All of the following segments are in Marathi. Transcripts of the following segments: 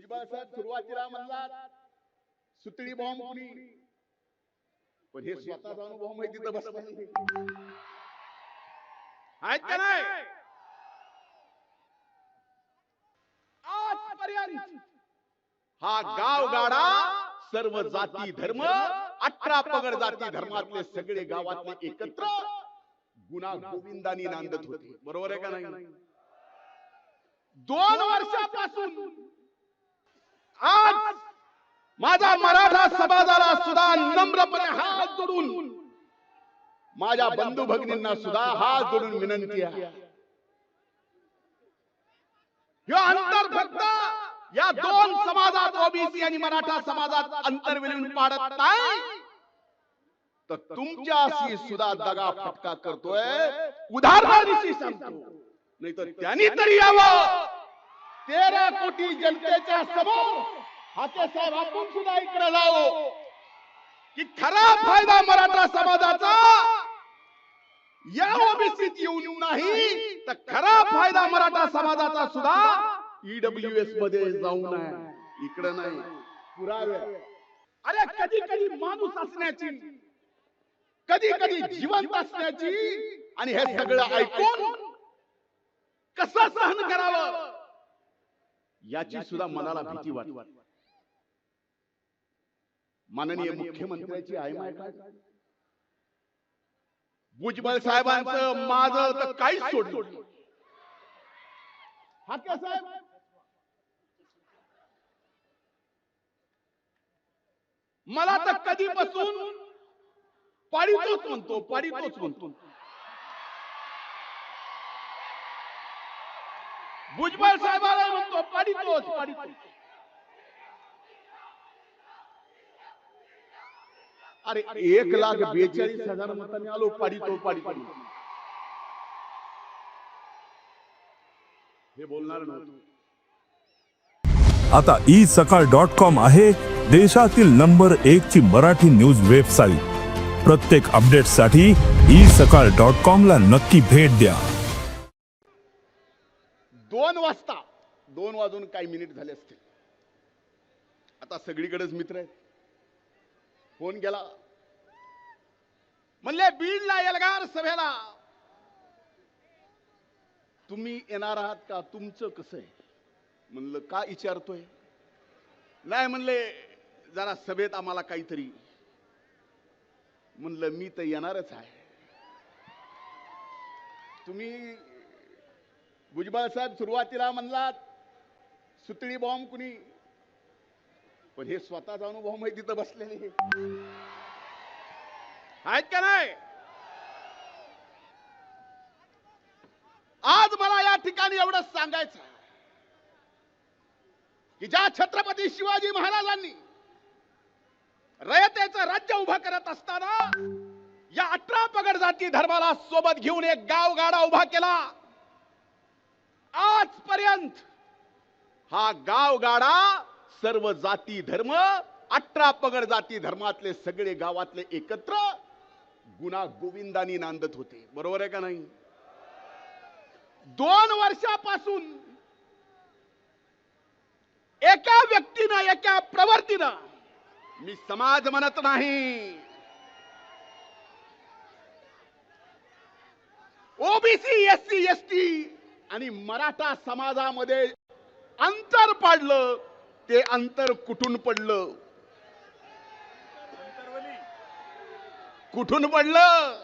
भुजबळ साहेब सुरुवातीला म्हणलात सुतळी बॉम्ब कुणी? पण हे स्वतःचा अनुभव माहिती तर बसला आहेत का नाही? आजपर्यंत हा गाव गाडा सर्व जाती धर्म अठरा पगड जाती धर्मातले सगळे गावातले एकत्र गुन्हा गोविंदानी नांदत होते. बरोबर आहे का नाही? दोन वर्षापासून माझा मराठा समाजाला सुद्धा नम्रपणे हात जोडून माझ्या बंधू भगिनींना सुद्धा हात जोडून विनंती हे अंतर फक्त या दोन समाजात ओबीसी आणि मराठा समाजात अंतर विलीन पाडत नाही, तर तुमच्याशी सुद्धा दगा फटका करतोय. उदाहरणादिशी सांगतो. नाही तर त्यांनी तरी यावं. तेरा कोटी जनतेच्या समोर हाके साहेब आपण सुद्धा इकडे जाऊ. की खरा फायदा मराठा समाजाचा या ओबीसीत येऊन नाही तर खरा फायदा मराठा समाजाचा सुद्धा ईडब्ल्यू एसमध्ये जाऊ नये. इकडे नाही. पुरावे. अरे कधी कधी माणूस असण्याची कधी कधी जिवंत असण्याची आणि हे सगळं ऐकून कसं सहन करावं? याची सुद्धा मनाला भीती वाटते. माननीय मुख्यमंत्र्याची आई माय काय भुजबळ साहेबांचं माझं तर काहीच सोडलं हाके साहेब? मला तर कधीपासून पाडितोच म्हणतो पाडितोच म्हणतो. भुजबळ साहेबाला म्हणतो पाडितोच पाडितोच अरे एक लाख बेचाळीस हजार मतांनी आलो पाडितो पाडितो हे बोलणार नव्हतं. आता ई सकाळ डॉट कॉम आहे देशातील नंबर एक ची मराठी न्यूज वेबसाईट प्रत्येक अपडेटसाठी ई सकाळ डॉट कॉम ला नक्की भेट द्या. दोन वाजता दोन वाजून काही मिनिट झाले असतील. आता सगळीकडेच मित्र आहेत. कोण गेला म्हणले बीडला एल्गार सभेला तुम्ही येणार आहात का? तुमचं कसं आहे? म्हणलं का विचारतोय? नाही म्हणले जरा सभेत आम्हाला काहीतरी. म्हणलं मी तर येणारच आहे. तुम्ही भुजबळ साहेब सुरुवातीला म्हणलात सुतळी बॉम्ब कुणी पण हे स्वतःचा अनुभव माहिती तिथं बसलेले आहेत का नाही? आज मला या ठिकाणी एवढंच सांगायचं की ज्या छत्रपती शिवाजी महाराजांनी रयतेचं राज्य उभं करत असताना या अठरा पगड जाती धर्माला सोबत घेऊन एक गाव गाडा उभा केला. आजपर्यंत हा गाव गाडा सर्व जाती धर्म अठरा पगड जाती धर्मातले सगळे गावातले एकत्र गुणा गोविंदानी नांदत होते. बरोबर आहे का नाही? दोन वर्षापासून एका व्यक्तीनं एका प्रवर्तीनं मी समाज म्हणत नाही. OBC SC ST S T आणि मराठा समाजामध्ये अंतर पाडलं. ते अंतर कुठून पडलं? कुठून पडलं?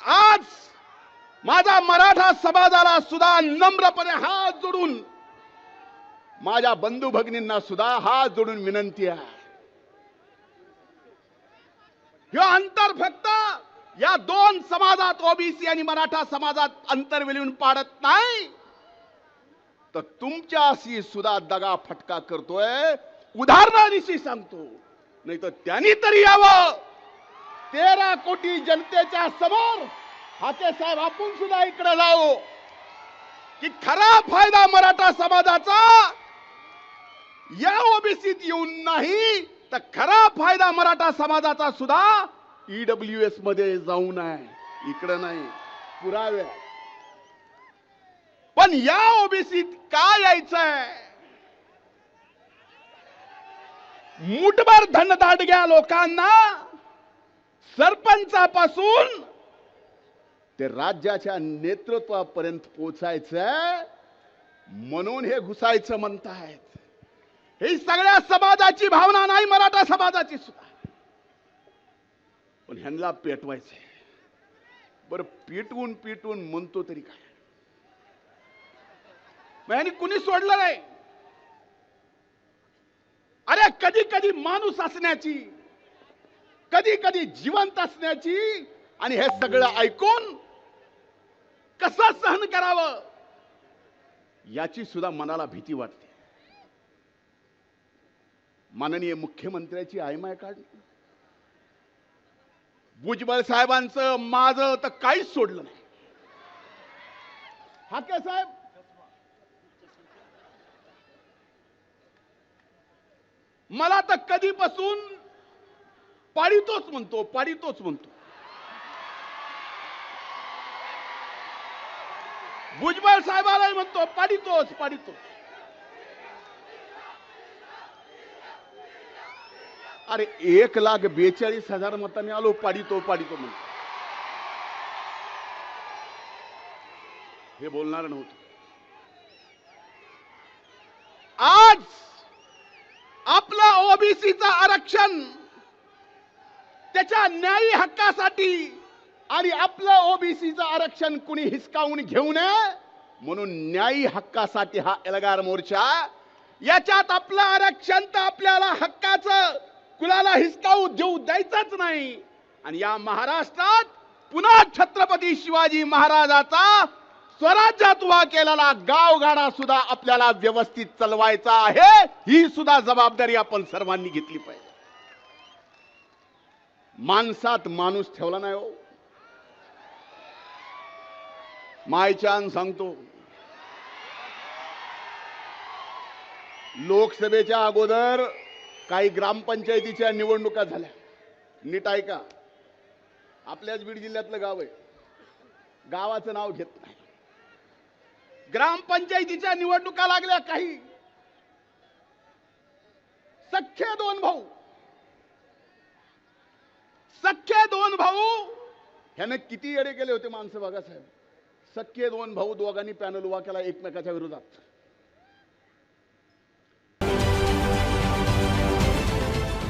आज माझा मराठा समाजाला सुद्धा नम्रपणे हात जोडून माझ्या बंधू भगिनींना सुद्धा हात जोडून विनंती आहे. हे अंतर फक्त या दोन समाजात ओबीसी आणि मराठा समाजात अंतर विलवून पाडत नाही. तर तुमच्याशी सुद्धा दगा फटका करतोय उदाहरणादिशी सांगतो. नाही तर त्यांनी तरी यावं. तेरा कोटी जनतेच्या समोर हाते साहेब आपण सुद्धा इकडे जाऊ. की खरा फायदा मराठा समाजाचा या ओबीसीत येऊन नाही तर खरा फायदा मराठा समाजाचा सुद्धा ईडब्ल्यू एसमध्ये जाऊ नये. इकडे नाही पुरावे. पण या ओबीसीत का यायचंय? मुठभर घ्या लोकांना सरपंचापासून ते राज्याच्या नेतृत्वापर्यंत पोचायचंय म्हणून हे घुसायचं म्हणतायत. ही सगळ्या समाजाची भावना नाही मराठा समाजाची सुद्धा. पण ह्यांना पेटवायचंय. बरं पिटवून पिटवून म्हणतो तरी काय? मग कुणी सोडलं नाही? अरे कधी कधी माणूस असण्याची कधी कधी जिवंत असण्याची आणि हे सगळं ऐकून कसं सहन करावं? याची सुद्धा मनाला भीती वाटते. माननीय मुख्यमंत्र्याची आयमाय काढली. भुजबळ साहेबांचं माझं तर काहीच सोडलं नाही. हाके साहेब मला तर कधीपासून पाडितोच म्हणतो पाळीतोच म्हणतो. भुजबळ साहेबालाही म्हणतो पाडितोच पाडितोच अरे एक लाख बेचाळीस हजार मतांनी आलो पाडितो पाडितो म्हणतो. हे बोलणार नव्हतं आज आपलं ओबीसीचं आरक्षण त्याच्या न्यायी हक्कासाठी आणि आपलं ओबीसीचं आरक्षण कुणी हिसकावून घेऊ नये म्हणून न्यायी हक्कासाठी हा एल्गार मोर्चा याच्यात आपलं आरक्षण तर आपल्याला हक्काचं कुणाला हिसकावू देऊ द्यायचंच नाही. आणि या महाराष्ट्रात पुन्हा छत्रपती शिवाजी महाराजाचा स्वराज्यात उभा केलेला गावगाडा सुद्धा आपल्याला व्यवस्थित चालवायचा आहे ही सुद्धा जबाबदारी आपण सर्वांनी घेतली पाहिजे. माणसात माणूस ठेवला नाही हो. मायच्यान सांगतो. लोकसभेच्या अगोदर काही ग्रामपंचायतीच्या निवडणुका झाल्या. नीट ऐका. आपल्याच बीड जिल्ह्यातलं गाव आहे. गावाचं नाव घेत नाही. ग्रामपंचायतीच्या निवडणुका लागल्या काही. सख्खे दोन भाऊ. सख्खे दोन भाऊ. ह्यानं किती येडे केले होते माणसं बघा साहेब. सख्खे दोन भाऊ दोघांनी पॅनल उभा केला एकमेकाच्या विरोधात.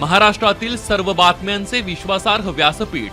महाराष्ट्रातील सर्व बातम्यांचे विश्वासार्ह व्यासपीठ.